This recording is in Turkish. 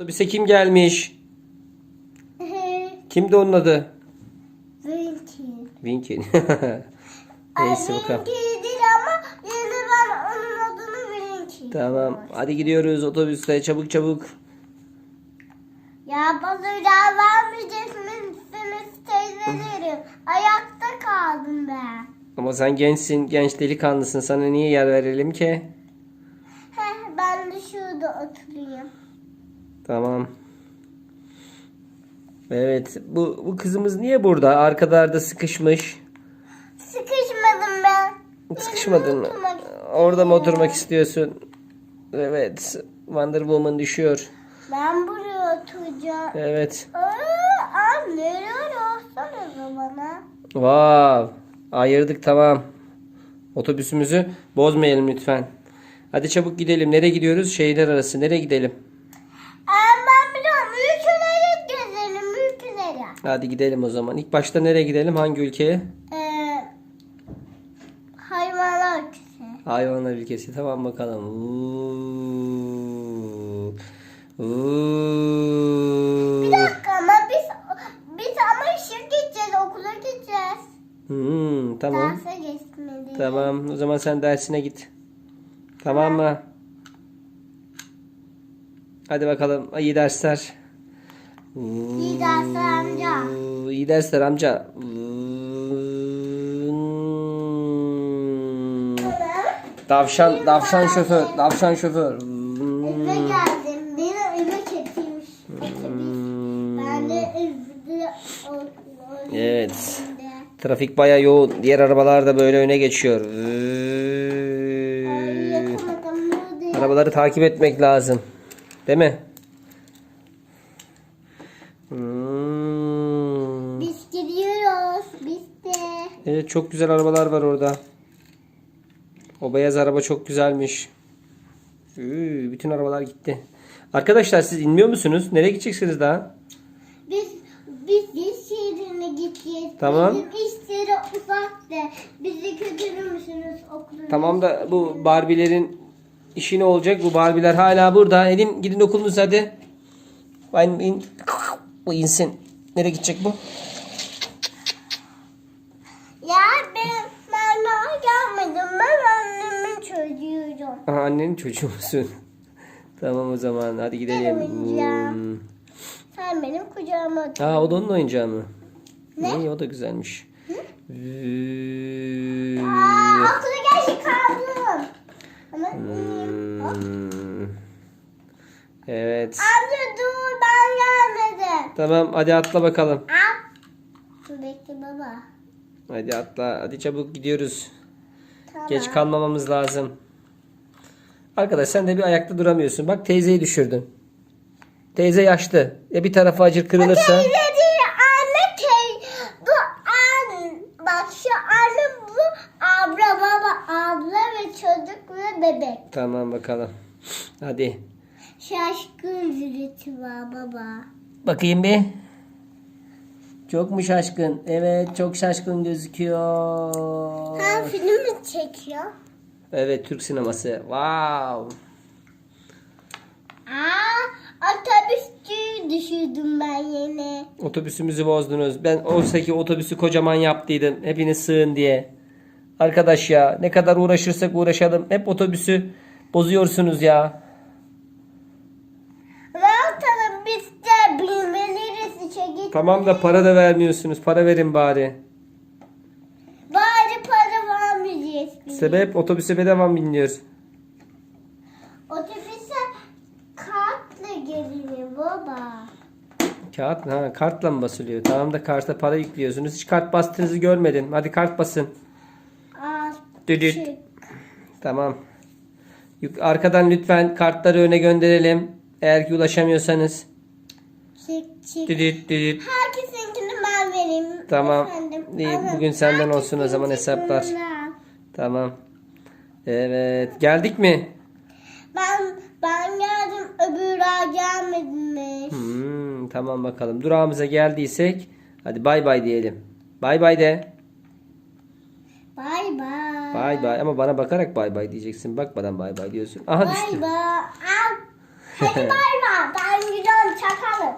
Otobüse kim gelmiş? Kimdi onun adı? Winkin. Ay, Neyse bakalım. Winky değil ama yine ben onun adını Winky. Tamam. Hadi gidiyoruz otobüste çabuk çabuk. Ya bana yer vermeyecek misiniz teyzelerim? Ayakta kaldım ben. Ama sen gençsin, genç delikanlısın. Sana niye yer verelim ki? Heh, ben de şurada oturayım. Tamam. Evet. Bu, bu kızımız niye burada? Arkalarda sıkışmış. Sıkışmadım ben. Sıkışmadın mı? Orada mı oturmak istiyorsun? Evet. Wonder Woman düşüyor. Ben buraya oturacağım. Evet. Aa, anne öyle olsana bana. Vav. Ayırdık tamam. Otobüsümüzü bozmayalım lütfen. Hadi çabuk gidelim. Nereye gidiyoruz? Şehirler arası. Nereye gidelim? Ben biliyorum. Ülkeleri gezelim ülkeleri. Hadi gidelim o zaman. İlk başta nereye gidelim? Hangi ülkeye? Ee, hayvanlar ülkesi. Hayvanlar ülkesi. Tamam bakalım. Uuu. Uuu. Bir dakika ama biz biz ama işe gideceğiz, okula gideceğiz. Hmm, tamam. Derse geçmeliyiz. Tamam. O zaman sen dersine git. Tamam mı? Hadi bakalım. İyi dersler. İyi dersler amca. İyi dersler amca. Davşan, davşan şoför, davşan şoför. Eve geldim. Beni eve getirmiş. Ben de evde Evet. Trafik baya yoğun. Diğer arabalar da böyle öne geçiyor. Arabaları takip etmek lazım. Değil mi? Hmm. Biz gidiyoruz. Biz de. Evet çok güzel arabalar var orada. O beyaz araba çok güzelmiş. Üü, bütün arabalar gitti. Arkadaşlar siz inmiyor musunuz? Nereye gideceksiniz daha? Biz biz iş yerine gideceğiz. Tamam. Bizim iş yeri uzaktı. Bizi götürür müsünüz okula? Tamam da bu Barbie'lerin işi ne olacak? Bu Barbie'ler hala burada. Edin gidin okulunuz hadi. Ben in, bu insin. Nereye gidecek bu? Ya ben daha gelmedim. Ben annemin çocuğuyum. Aha, annenin çocuğu musun? tamam o zaman hadi gidelim. Hmm. Sen benim kucağıma otur. Aa o da onun oyuncağı mı? Ne? İyi, o da güzelmiş. Üü. Aa, okula geç kaldım. Hmm. Evet. Amca dur ben gelmedim. Tamam hadi atla bakalım. Al. Dur bekle baba. Hadi atla. Hadi çabuk gidiyoruz. Tamam. Geç kalmamamız lazım. Arkadaş sen de bir ayakta duramıyorsun. Bak teyzeyi düşürdün. Teyze yaşlı. Ya bir tarafı acır kırılırsa. Teyze Tamam bakalım. Hadi. Şaşkın zürütü var baba. Bakayım bir. Çok mu şaşkın? Evet çok şaşkın gözüküyor. Ha film mi çekiyor? Evet Türk sineması. Wow. Aa otobüsçüyü düşürdüm ben yine. Otobüsümüzü bozdunuz. Ben oysa ki otobüsü kocaman yaptıydım. Hepiniz sığın diye. Arkadaş ya ne kadar uğraşırsak uğraşalım. Hep otobüsü bozuyorsunuz ya. Ne yapalım biz de bilmeleriz işe git. Tamam da para da vermiyorsunuz. Para verin bari. Bari para vermeyeceğiz biz. Sebep otobüse bedava mı biniyoruz? Otobüse kartla geliyor baba. Kağıt ha kartla mı basılıyor? Tamam da karta para yüklüyorsunuz. Hiç kart bastığınızı görmedim. Hadi kart basın. Düdüt. çık. Tamam. Arkadan lütfen kartları öne gönderelim. Eğer ki ulaşamıyorsanız. Çık çık. Düdüt düdüt. Herkesinkini ben vereyim. Tamam. Efendim, İyi, alın. bugün senden olsun o zaman hesaplar. Tamam. Evet. Geldik mi? Ben ben geldim öbürler gelmedi. Hmm, tamam bakalım. Durağımıza geldiysek hadi bay bay diyelim. Bay bay de. Bay bay. Bay bay ama bana bakarak bay bay diyeceksin. Bakmadan bay bay diyorsun. Aha düştü. Bay bay. Hadi bay bay. Ben gidiyorum çakalım.